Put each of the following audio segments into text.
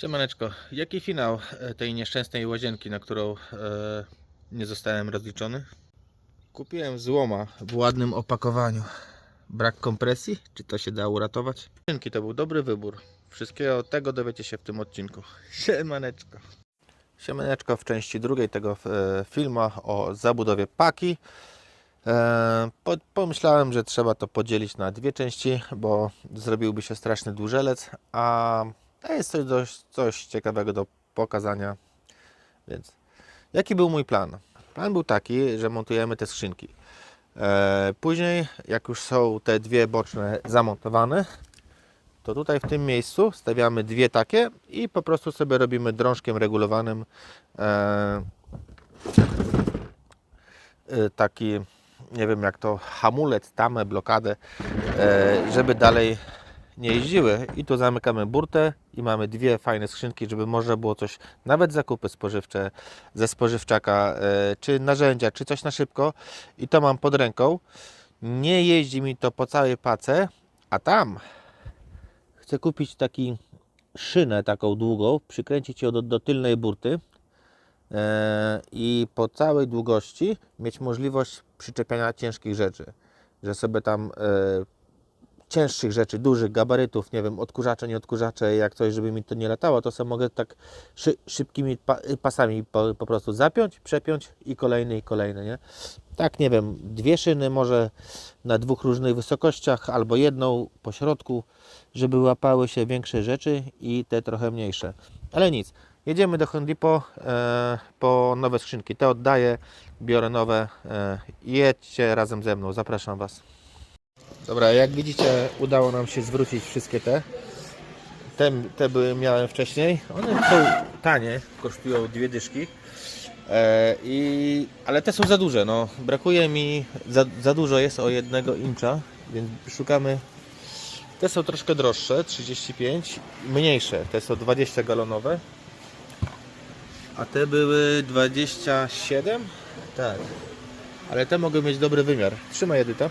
Siemaneczko, jaki finał e, tej nieszczęsnej łazienki, na którą e, nie zostałem rozliczony? Kupiłem złoma w ładnym opakowaniu. Brak kompresji? Czy to się da uratować? Łazienki to był dobry wybór. Wszystkiego tego dowiecie się w tym odcinku. Siemaneczko. Siemaneczko w części drugiej tego e, filmu o zabudowie paki. E, po, pomyślałem, że trzeba to podzielić na dwie części, bo zrobiłby się straszny dłużelec, a a jest coś, dość, coś ciekawego do pokazania. Więc jaki był mój plan? Plan był taki, że montujemy te skrzynki. E, później, jak już są te dwie boczne zamontowane, to tutaj w tym miejscu stawiamy dwie takie i po prostu sobie robimy drążkiem regulowanym e, e, taki, nie wiem jak to, hamulec, tamę, blokadę, żeby dalej nie jeździły. I tu zamykamy burtę i mamy dwie fajne skrzynki, żeby można było coś, nawet zakupy spożywcze ze spożywczaka, e, czy narzędzia, czy coś na szybko. I to mam pod ręką. Nie jeździ mi to po całej pace, a tam chcę kupić taki szynę taką długą, przykręcić ją do, do tylnej burty e, i po całej długości mieć możliwość przyczepiania ciężkich rzeczy, że sobie tam e, cięższych rzeczy, dużych gabarytów, nie wiem, odkurzacze, nie odkurzacze, jak coś, żeby mi to nie latało, to sobie mogę tak szy, szybkimi pa, pasami po, po prostu zapiąć, przepiąć i kolejny, i kolejny, nie? Tak, nie wiem, dwie szyny może na dwóch różnych wysokościach, albo jedną po środku, żeby łapały się większe rzeczy i te trochę mniejsze. Ale nic, jedziemy do Home Depot e, po nowe skrzynki. Te oddaję, biorę nowe. E, jedźcie razem ze mną, zapraszam Was. Dobra, jak widzicie, udało nam się zwrócić wszystkie te. Te, te były miałem wcześniej. One są tanie, kosztują dwie dyszki. E, i, ale te są za duże. No. Brakuje mi, za, za dużo jest o jednego incza, więc szukamy. Te są troszkę droższe, 35, mniejsze, te są 20 galonowe. A te były 27? Tak. Ale te mogą mieć dobry wymiar. Trzymaj Edyta.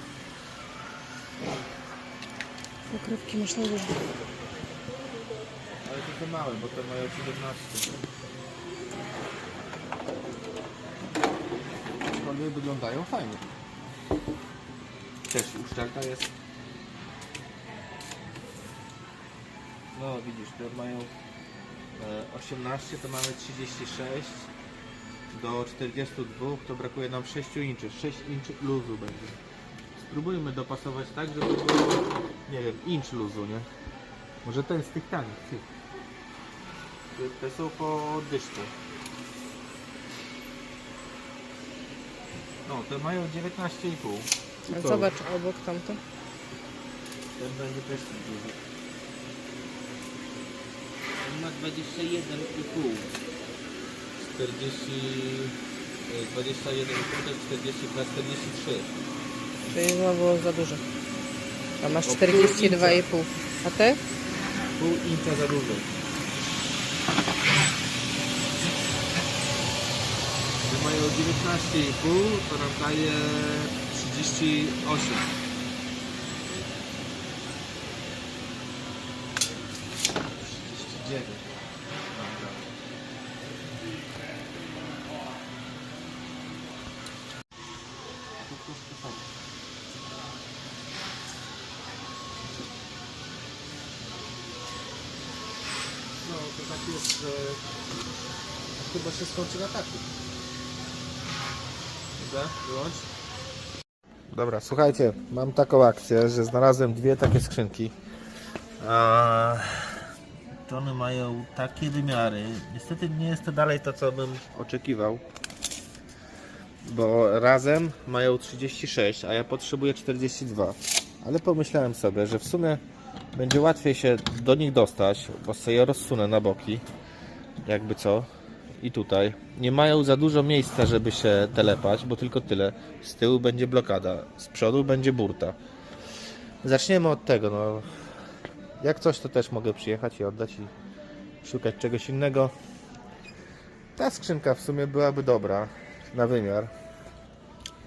Pokrywki masz na górze. Ale te małe, bo te mają 17. Aczkolwiek wyglądają fajnie. Też uszczelka jest. No widzisz, te mają e, 18, to mamy 36. Do 42 to brakuje nam 6 inczy. 6 inczy luzu będzie. Spróbujmy dopasować tak, żeby było, nie wiem, inch luzu, nie? Może ten z tych tanich, tych. Te- są po dyszce. No, te mają 19,5. I A to- zobacz obok tamto. Ten będzie też duży. Ten ma 21,5. 40... e, 21,5 to jest 42, 43. Czyli znowu za dużo. A masz O pół 42,5. A te? Pół inca za dużo. Że mają 19,5 to nam daje 38. Dziewięć. No, to tak jest, że chyba się skończy na takim. Dobra, wyłącz. Dobra, słuchajcie, mam taką akcję, że znalazłem dwie takie skrzynki. A, to one mają takie wymiary. Niestety nie jest to dalej to, co bym oczekiwał. Bo razem mają 36, a ja potrzebuję 42. Ale pomyślałem sobie, że w sumie będzie łatwiej się do nich dostać, bo sobie je rozsunę na boki. Jakby co. I tutaj. Nie mają za dużo miejsca, żeby się telepać, bo tylko tyle. Z tyłu będzie blokada, z przodu będzie burta. Zaczniemy od tego. No. Jak coś, to też mogę przyjechać i oddać i szukać czegoś innego. Ta skrzynka w sumie byłaby dobra na wymiar.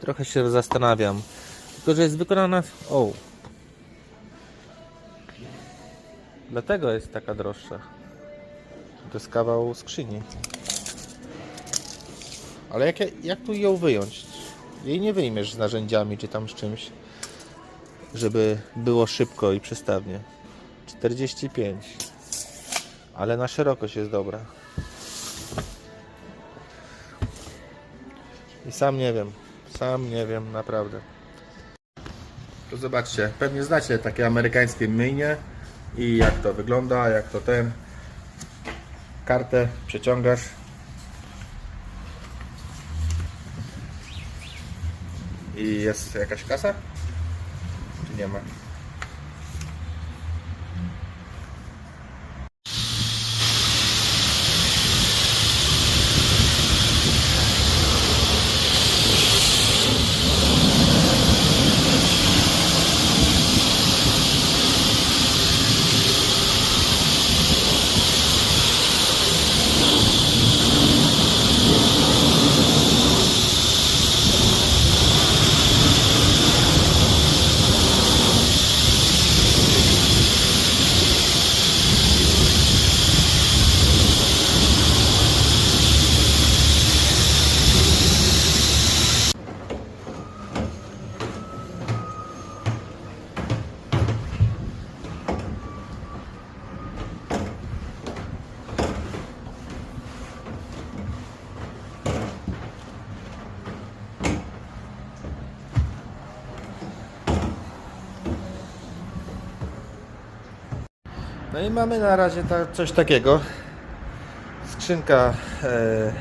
Trochę się zastanawiam. Tylko, że jest wykonana. O, Dlatego jest taka droższa. To jest kawał skrzyni. Ale jak, ja- jak tu ją wyjąć? Jej nie wyjmiesz z narzędziami czy tam z czymś, żeby było szybko i przystawnie. 45. Ale na szerokość jest dobra. I sam nie wiem. Sam nie wiem, naprawdę. To zobaczcie, pewnie znacie takie amerykańskie myjnie i jak to wygląda, jak to ten. Kartę przeciągasz. I jest jakaś kasa? Czy nie ma? No i mamy na razie ta, coś takiego. Skrzynka. E,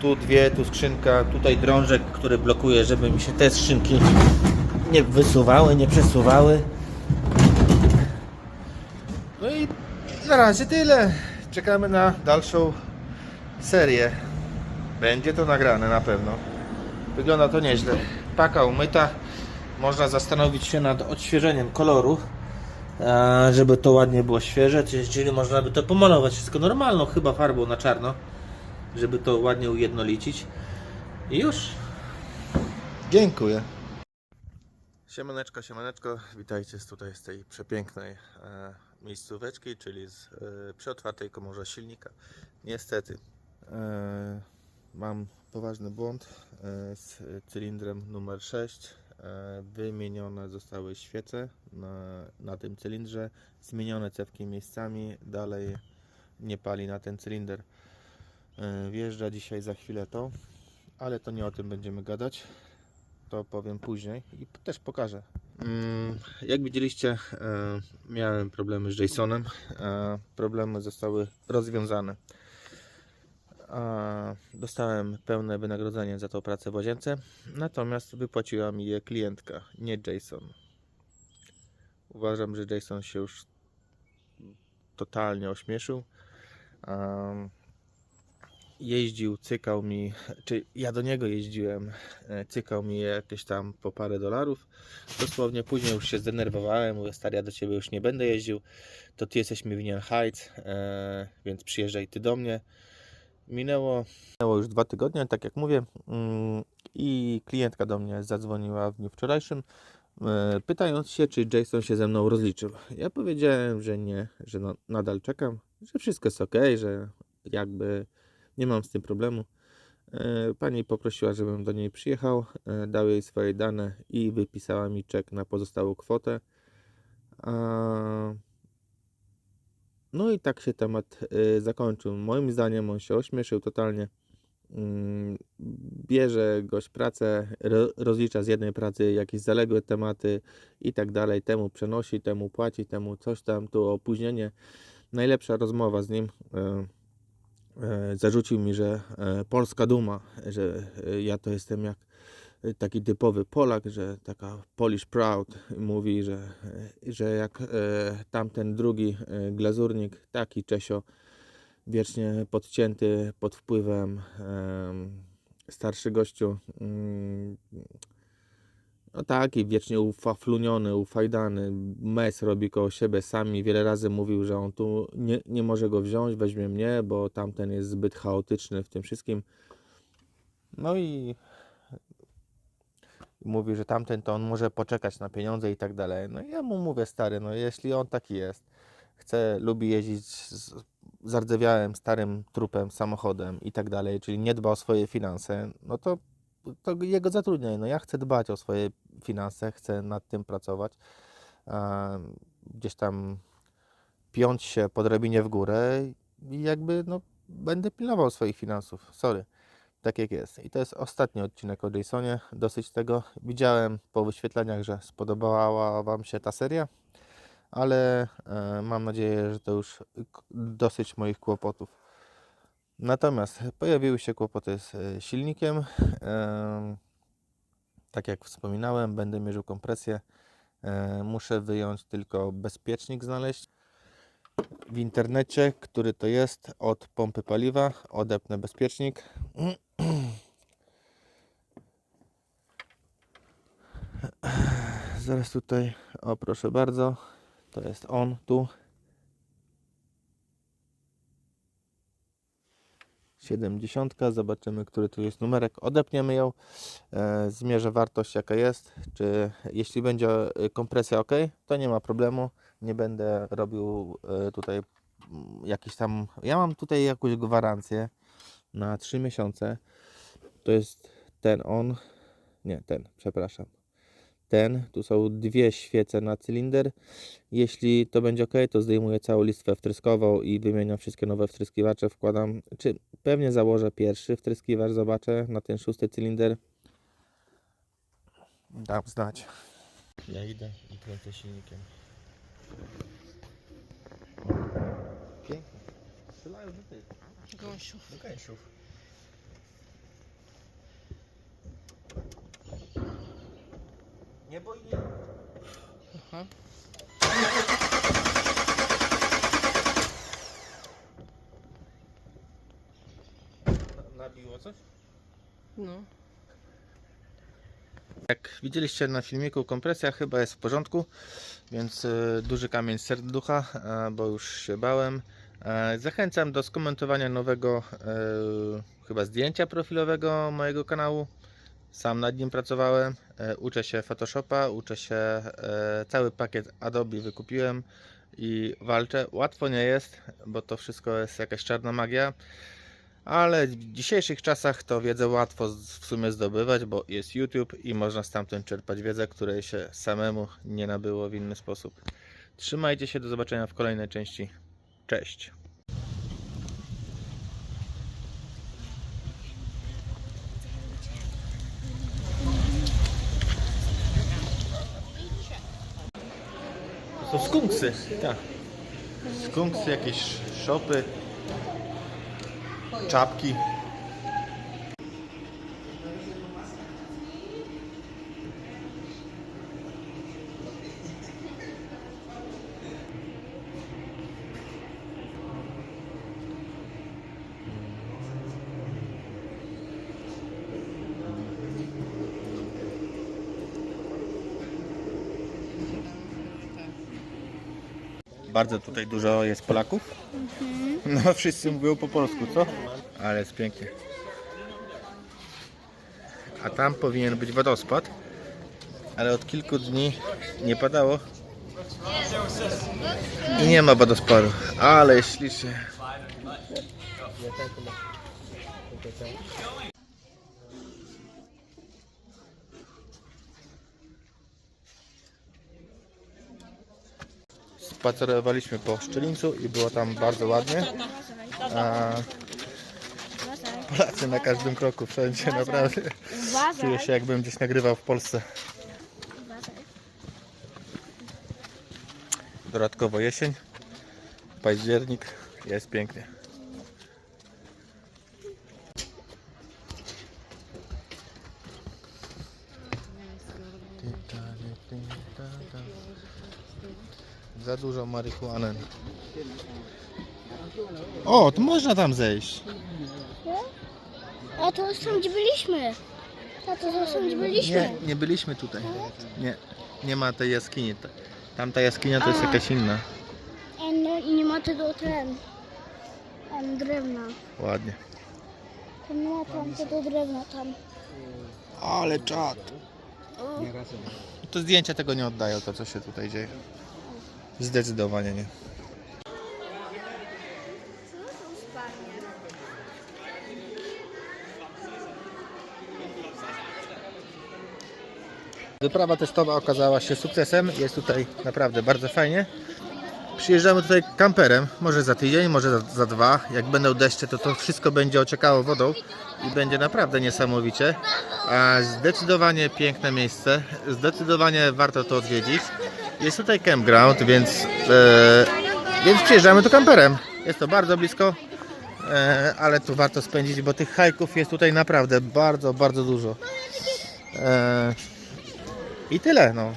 tu dwie, tu skrzynka, tutaj drążek, który blokuje, żeby mi się te skrzynki nie wysuwały, nie przesuwały. No i na razie tyle. Czekamy na dalszą serię. Będzie to nagrane na pewno. Wygląda to nieźle. Paka umyta. Można zastanowić się nad odświeżeniem koloru żeby to ładnie było świeże, czyli- można by to pomalować wszystko normalną, chyba farbą na czarno, żeby to ładnie ujednolicić. I już. Dziękuję. Siemaneczko, siemaneczko, witajcie z tutaj z tej przepięknej e, miejscóweczki, czyli z e, przy otwartej komorze silnika. Niestety e, mam poważny błąd e, z cylindrem numer 6. E, wymienione zostały świece na, na tym cylindrze, zmienione cewki miejscami, dalej nie pali na ten cylinder. E, wjeżdża dzisiaj za chwilę to, ale to nie o tym będziemy gadać. To powiem później i też pokażę. Mm, Jak widzieliście, e, miałem problemy z Jasonem. Problemy zostały rozwiązane. Dostałem pełne wynagrodzenie za tą pracę w łazience, natomiast wypłaciła mi je klientka, nie Jason. Uważam, że Jason się już totalnie ośmieszył. Jeździł, cykał mi, czy ja do niego jeździłem, e, cykał mi jakieś tam po parę dolarów. Dosłownie później już się zdenerwowałem, mówię, stary, ja do ciebie już nie będę jeździł, to ty jesteś mi winien hajc, e, więc przyjeżdżaj ty do mnie. Minęło, minęło już dwa tygodnie, tak jak mówię, mm, i klientka do mnie zadzwoniła w dniu wczorajszym, e, pytając się, czy Jason się ze mną rozliczył. Ja powiedziałem, że nie, że no, nadal czekam, że wszystko jest ok, że jakby nie mam z tym problemu. E, Pani poprosiła, żebym do niej przyjechał, e, dał jej swoje dane i wypisała mi czek na pozostałą kwotę. A no i tak się temat y, zakończył. Moim zdaniem on się ośmieszył totalnie. Mm, Bierze gość pracę, ro, rozlicza z jednej pracy jakieś zaległe tematy i tak dalej. Temu przenosi, temu płaci, temu coś tam, tu opóźnienie. Najlepsza rozmowa z nim. e, e, Zarzucił mi, że polska duma, że ja to jestem jak taki typowy Polak, że taka Polish proud mówi, że, e, że jak e, tamten drugi glazurnik, taki Czesio, wiecznie podcięty pod wpływem em, starszy gościu, mm, no taki wiecznie ufafluniony, ufajdany, mes robi koło siebie sami, wiele razy mówił, że on tu nie, nie może go wziąć, weźmie mnie, bo tamten jest zbyt chaotyczny w tym wszystkim. No i mówi, że tamten to on może poczekać na pieniądze i tak dalej. No i ja mu mówię, stary, no jeśli on taki jest, chce, lubi jeździć z, zardzewiałym, starym trupem, samochodem i tak dalej, czyli nie dba o swoje finanse, no to, to jego zatrudniaj. No ja chcę dbać o swoje finanse, chcę nad tym pracować. Gdzieś tam piąć się po drabinie w górę i jakby no, będę pilnował swoich finansów. Sorry. Tak jak jest. I to jest ostatni odcinek o Jasonie. Dosyć tego widziałem po wyświetleniach, że spodobała Wam się ta seria, ale e, mam nadzieję, że to już dosyć moich kłopotów. Natomiast pojawiły się kłopoty z e, silnikiem. Em, tak jak wspominałem, będę mierzył kompresję. E, muszę wyjąć tylko bezpiecznik znaleźć w internecie, który to jest od pompy paliwa. Odepnę bezpiecznik. Zaraz tutaj, o proszę bardzo, to jest on tu. 70, zobaczymy, który tu jest numerek. Odepniemy ją, e, zmierzę wartość jaka jest. Czy jeśli będzie e, kompresja ok, to nie ma problemu. Nie będę robił e, tutaj jakiś tam. Ja mam tutaj jakąś gwarancję na 3 miesiące. To jest ten on. Nie, ten, przepraszam. Ten, tu są dwie świece na cylinder. Jeśli to będzie ok, to zdejmuję całą listwę wtryskową i wymieniam wszystkie nowe wtryskiwacze. Wkładam, czy pewnie założę pierwszy wtryskiwacz, zobaczę na ten szósty cylinder. Dam znać. Ja idę i kręcę silnikiem. Pięknie. Strzelają do tych, Gąsiów. do gęsiów. Nie boi nie. Aha. No. Jak widzieliście na filmiku, kompresja chyba jest w porządku, więc e, duży kamień serducha, e, bo już się bałem. E, Zachęcam do skomentowania nowego e, chyba zdjęcia profilowego mojego kanału. Sam nad nim pracowałem, uczę się Photoshopa, uczę się, cały pakiet Adobe wykupiłem i walczę. Łatwo nie jest, bo to wszystko jest jakaś czarna magia. Ale w dzisiejszych czasach to wiedzę łatwo w sumie zdobywać, bo jest YouTube i można stamtąd czerpać wiedzę, której się samemu nie nabyło w inny sposób. Trzymajcie się, do zobaczenia w kolejnej części. Cześć! To skunksy, tak. Skunksy, jakieś szopy, czapki. Bardzo tutaj dużo jest Polaków. No wszyscy mówią po polsku, co? Ale jest pięknie. A tam powinien być wodospad, ale od kilku dni nie padało. I nie ma wodospadu, ale ślicznie. Spacerowaliśmy po Szczelińcu i było tam bardzo ładnie. A Polacy na każdym kroku, wszędzie, naprawdę. Czuję się jakbym gdzieś nagrywał w Polsce. Dodatkowo jesień, październik, jest pięknie. Za dużo marihuany. O, to można tam zejść. A to są gdzie byliśmy. Tato, to są gdzie byliśmy. Nie, nie byliśmy tutaj. Nie, nie ma tej jaskini. Ta- Tamta jaskinia to jest jakaś inna. E, no i nie ma tego ten. Em, drewna. Ładnie. Tam nie ma tam tego drewna tam. Ale czad. To zdjęcia tego nie oddają, to co się tutaj dzieje. Zdecydowanie nie. Wyprawa testowa okazała się sukcesem. Jest tutaj naprawdę bardzo fajnie. Przyjeżdżamy tutaj kamperem, może za tydzień, może za, za dwa. Jak będą deszcze, to to wszystko będzie ociekało wodą i będzie naprawdę niesamowicie. A zdecydowanie piękne miejsce, zdecydowanie warto to odwiedzić. Jest tutaj campground, więc, e, więc przyjeżdżamy tu kamperem. Jest to bardzo blisko, e, ale tu warto spędzić, bo tych hajków jest tutaj naprawdę bardzo, bardzo dużo. E, I tyle, no.